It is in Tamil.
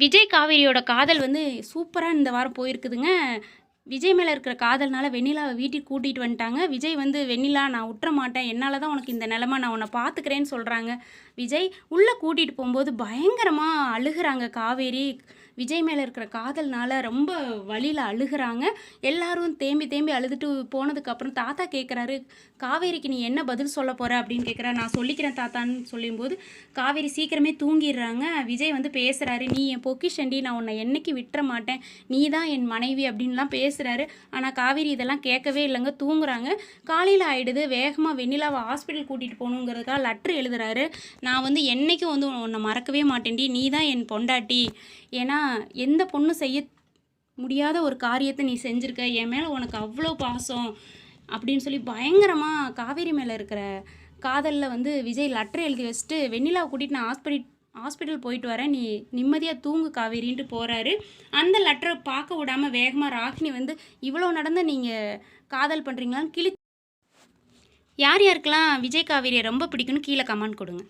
விஜய் காவேரியோட காதல் வந்து சூப்பராக இந்த வாரம் போயிருக்குதுங்க. விஜய் மேலே இருக்கிற காதல்னால வெண்ணிலாவை வீட்டுக்கு கூட்டிகிட்டு வந்துட்டாங்க. விஜய் வந்து வெண்ணிலா நான் விட்டுற மாட்டேன். என்னால் தான் உனக்கு இந்த நிலமை நான் உன்னை பார்த்துக்கிறேன்னு சொல்கிறாங்க விஜய் உள்ளே கூட்டிகிட்டு போகும்போது பயங்கரமாக அழுகுறாங்க காவேரி. விஜய் மேலே இருக்கிற காதல்னால ரொம்ப வழியில் அழுகிறாங்க. எல்லாரும் தேம்பி தேம்பி அழுதுட்டு போனதுக்கப்புறம் தாத்தா கேட்குறாரு காவேரிக்கு நீ என்ன பதில் சொல்ல போகிற அப்படின்னு கேட்குறா நான் சொல்லிக்கிறேன் தாத்தான்னு சொல்லும்போது காவேரி சீக்கிரமே தூங்கிடுறாங்க. விஜய் வந்து பேசுகிறாரு நீ என் பொக்கிஷண்டி நான் உன்னை என்னைக்கு விட்டுற மாட்டேன். நீ தான் என் மனைவி அப்படின்லாம் பேசுகிறாரு ஆனால் காவேரி இதெல்லாம் கேட்கவே இல்லைங்க தூங்குறாங்க. காலையில் ஆகிடுது வேகமாக வெண்ணிலாவை ஹாஸ்பிட்டல் கூட்டிகிட்டு போகணுங்கிறதுக்காக லெட்ரு எழுதுறாரு. நான் வந்து என்னைக்கும் வந்து உன்னை மறக்கவே மாட்டேன்டி. நீ தான் என் பொண்டாட்டி. ஏன்னா எந்த பொண்ணு செய்ய முடியாத ஒரு காரியத்தை நீ செஞ்சுருக்க? என் மேலே உனக்கு அவ்வளோ பாசம் அப்படின்னு சொல்லி பயங்கரமாக காவேரி மேலே இருக்கிற காதலில் வந்து விஜய் லெட்டர் எழுதி வச்சுட்டு வெண்ணிலாவை கூட்டிகிட்டு நான் ஹாஸ்பிட்டல் ஹாஸ்பிட்டல் போயிட்டு வரேன். நீ நிம்மதியாக தூங்கு காவேரின்ட்டு போகிறாரு அந்த லெட்டரை பார்க்க விடாமல் வேகமாக ராகினி வந்து இவ்வளோ நடந்த நீங்கள் காதல் பண்ணுறீங்களான்னு கிழி யார் யாருக்கெல்லாம் விஜய் காவேரியை ரொம்ப பிடிக்கும்னு கீழே கமெண்ட் கொடுங்க.